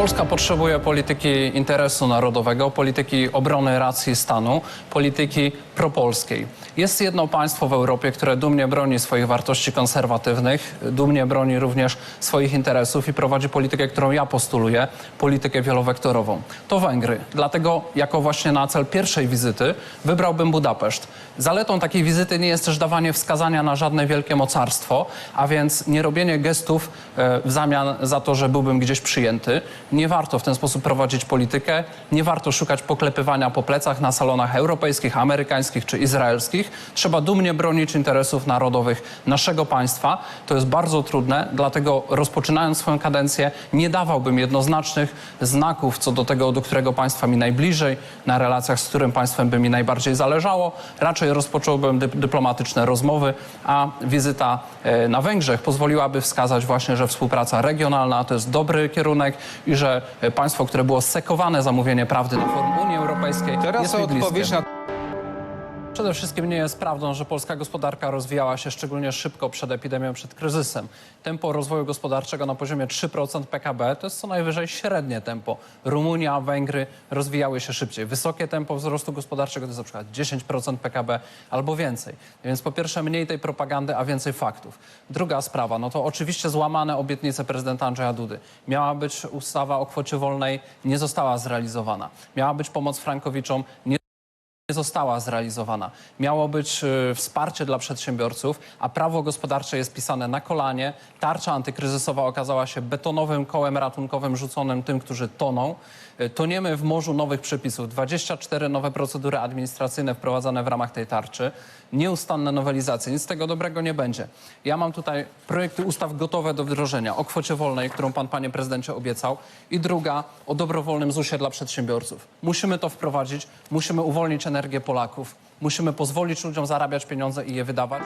Polska potrzebuje polityki interesu narodowego, polityki obrony racji stanu, polityki propolskiej. Jest jedno państwo w Europie, które dumnie broni swoich wartości konserwatywnych, dumnie broni również swoich interesów i prowadzi politykę, którą ja postuluję, politykę wielowektorową. To Węgry. Dlatego jako właśnie na cel pierwszej wizyty wybrałbym Budapeszt. Zaletą takiej wizyty nie jest też dawanie wskazania na żadne wielkie mocarstwo, a więc nie robienie gestów e, w zamian za to, że byłbym gdzieś przyjęty. Nie warto w ten sposób prowadzić politykę, nie warto szukać poklepywania po plecach na salonach europejskich, amerykańskich czy izraelskich. Trzeba dumnie bronić interesów narodowych naszego państwa. To jest bardzo trudne, dlatego rozpoczynając swoją kadencję nie dawałbym jednoznacznych znaków co do tego, do którego państwa mi najbliżej, na relacjach z którym państwem by mi najbardziej zależało. Raczej rozpocząłbym dy dyplomatyczne rozmowy, a wizyta e, na Węgrzech pozwoliłaby wskazać właśnie, że współpraca regionalna to jest dobry kierunek i że państwo, które było sekowane zamówienie prawdy na forum Unii Europejskiej Teraz jest mi bliskie. odpowiedź na Przede wszystkim nie jest prawdą, że polska gospodarka rozwijała się szczególnie szybko przed epidemią, przed kryzysem. Tempo rozwoju gospodarczego na poziomie 3% PKB to jest co najwyżej średnie tempo. Rumunia, Węgry rozwijały się szybciej. Wysokie tempo wzrostu gospodarczego to jest na przykład 10% PKB albo więcej. Więc po pierwsze mniej tej propagandy, a więcej faktów. Druga sprawa, no to oczywiście złamane obietnice prezydenta Andrzeja Dudy. Miała być ustawa o kwocie wolnej, nie została zrealizowana. Miała być pomoc frankowiczom, nie nie została zrealizowana. Miało być y, wsparcie dla przedsiębiorców, a prawo gospodarcze jest pisane na kolanie. Tarcza antykryzysowa okazała się betonowym kołem ratunkowym rzuconym tym, którzy toną. Y, toniemy w morzu nowych przepisów. 24 nowe procedury administracyjne wprowadzane w ramach tej tarczy. Nieustanne nowelizacje. Nic z tego dobrego nie będzie. Ja mam tutaj projekty ustaw gotowe do wdrożenia. O kwocie wolnej, którą pan, panie prezydencie, obiecał. I druga o dobrowolnym ZUS-ie dla przedsiębiorców. Musimy to wprowadzić. Musimy uwolnić energię Polaków. Musimy pozwolić ludziom zarabiać pieniądze i je wydawać.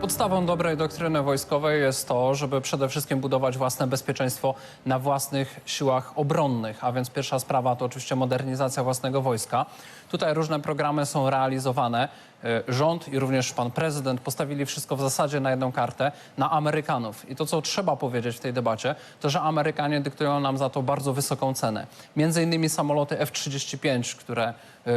Podstawą dobrej doktryny wojskowej jest to, żeby przede wszystkim budować własne bezpieczeństwo na własnych siłach obronnych, a więc pierwsza sprawa to oczywiście modernizacja własnego wojska. Tutaj różne programy są realizowane. E, Rząd i również pan prezydent postawili wszystko w zasadzie na jedną kartę, na Amerykanów. I to, co trzeba powiedzieć w tej debacie, to, że Amerykanie dyktują nam za to bardzo wysoką cenę. Między innymi samoloty F-35, które y,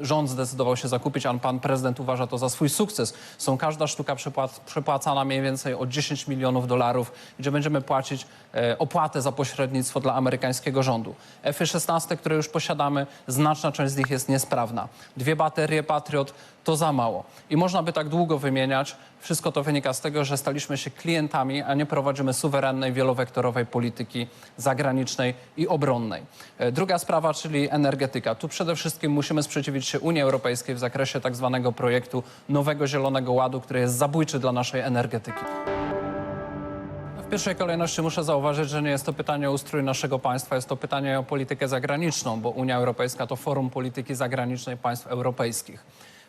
rząd zdecydował się zakupić, a pan prezydent uważa to za swój sukces. Są każda sztuka przepłac- przepłacana mniej więcej o 10 milionów dolarów, gdzie będziemy płacić e, opłatę za pośrednictwo dla amerykańskiego rządu. F-16, które już posiadamy, znaczna część z nich jest Dwie baterie Patriot to za mało. I można by tak długo wymieniać. Wszystko to wynika z tego, że staliśmy się klientami, a nie prowadzimy suwerennej, wielowektorowej polityki zagranicznej i obronnej. E, Druga sprawa, czyli energetyka. Tu przede wszystkim musimy sprzeciwić się Unii Europejskiej w zakresie tak zwanego projektu Nowego Zielonego Ładu, który jest zabójczy dla naszej energetyki. W pierwszej kolejności muszę zauważyć, że nie jest to pytanie o ustrój naszego państwa, jest to pytanie o politykę zagraniczną, bo Unia Europejska to forum polityki zagranicznej państw europejskich.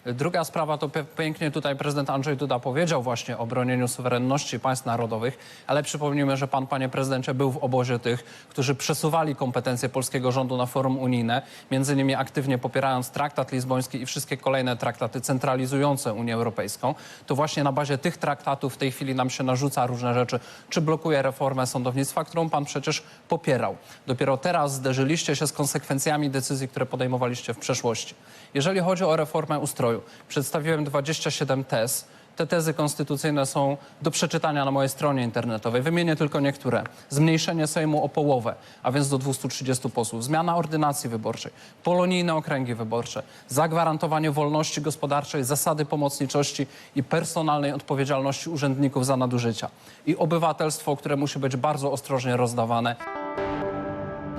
Druga sprawa to pięknie tutaj prezydent Andrzej Duda powiedział właśnie o bronieniu suwerenności państw narodowych, ale przypomnijmy, że pan, panie prezydencie, był w obozie tych, którzy przesuwali kompetencje polskiego rządu na forum unijne, między innymi aktywnie popierając traktat lizboński i wszystkie kolejne traktaty centralizujące Unię Europejską. To właśnie na bazie tych traktatów w tej chwili nam się narzuca różne rzeczy, czy blokuje reformę sądownictwa, którą pan przecież popierał. Dopiero teraz zderzyliście się z konsekwencjami decyzji, które podejmowaliście w przeszłości. Jeżeli chodzi o reformę ustroju, przedstawiłem 27 tez. Te tezy konstytucyjne są do przeczytania na mojej stronie internetowej. Wymienię tylko niektóre. Zmniejszenie Sejmu o połowę, a więc do 230 posłów. Zmiana ordynacji wyborczej. Polonijne okręgi wyborcze. Zagwarantowanie wolności gospodarczej, zasady pomocniczości i personalnej odpowiedzialności urzędników za nadużycia. I obywatelstwo, które musi być bardzo ostrożnie rozdawane.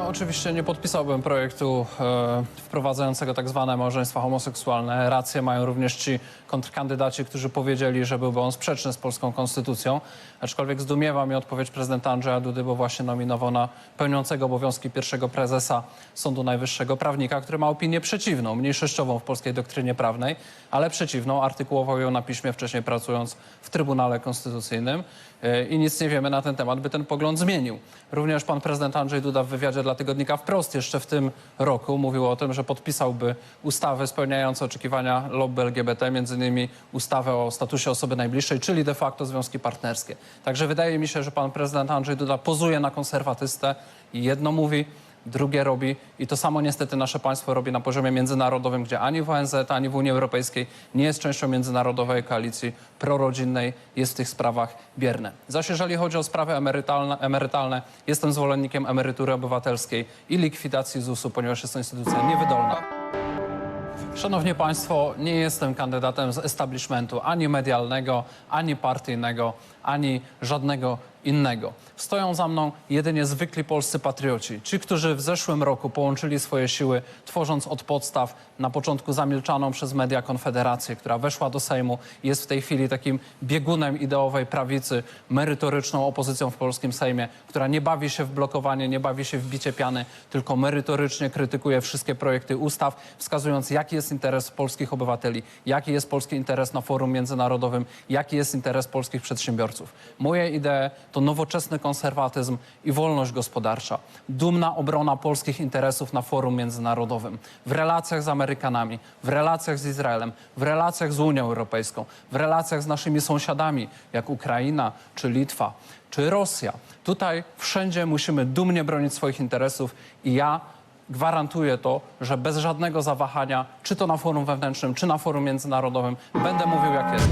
No, oczywiście nie podpisałbym projektu e, wprowadzającego tak zwane małżeństwa homoseksualne. Rację mają również ci kontrkandydaci, którzy powiedzieli, że byłby on sprzeczny z polską konstytucją. Aczkolwiek zdumiewa mnie odpowiedź prezydenta Andrzeja Dudy, bo właśnie nominował na pełniącego obowiązki pierwszego prezesa Sądu Najwyższego prawnika, który ma opinię przeciwną, mniejszościową w polskiej doktrynie prawnej, ale przeciwną. Artykułował ją na piśmie wcześniej pracując w Trybunale Konstytucyjnym i nic nie wiemy na ten temat, by ten pogląd zmienił. Również pan prezydent Andrzej Duda w wywiadzie dla tygodnika Wprost jeszcze w tym roku mówił o tym, że podpisałby ustawy spełniające oczekiwania lobby LGBT, między innymi ustawę o statusie osoby najbliższej, czyli de facto związki partnerskie. Także wydaje mi się, że pan prezydent Andrzej Duda pozuje na konserwatystę i jedno mówi, drugie robi i to samo niestety nasze państwo robi na poziomie międzynarodowym, gdzie ani w ONZ, ani w Unii Europejskiej nie jest częścią międzynarodowej koalicji prorodzinnej, jest w tych sprawach bierne. Zaś jeżeli chodzi o sprawy emerytalne, emerytalne jestem zwolennikiem emerytury obywatelskiej i likwidacji ZUS-u, ponieważ jest to instytucja niewydolna. Szanowni Państwo, nie jestem kandydatem z establishmentu ani medialnego, ani partyjnego, ani żadnego innego. Stoją za mną jedynie zwykli polscy patrioci. Ci, którzy w zeszłym roku połączyli swoje siły, tworząc od podstaw na początku zamilczaną przez media Konfederację, która weszła do Sejmu jest w tej chwili takim biegunem ideowej prawicy, merytoryczną opozycją w polskim Sejmie, która nie bawi się w blokowanie, nie bawi się w bicie piany, tylko merytorycznie krytykuje wszystkie projekty ustaw, wskazując, jaki jest interes polskich obywateli, jaki jest polski interes na forum międzynarodowym, jaki jest interes polskich przedsiębiorców. Moje idee to nowoczesny konserwatyzm i wolność gospodarcza, dumna obrona polskich interesów na forum międzynarodowym, w relacjach z Amerykanami, w relacjach z Izraelem, w relacjach z Unią Europejską, w relacjach z naszymi sąsiadami, jak Ukraina czy Litwa czy Rosja. Tutaj wszędzie musimy dumnie bronić swoich interesów i ja gwarantuję to, że bez żadnego zawahania, czy to na forum wewnętrznym, czy na forum międzynarodowym, będę mówił jak jest.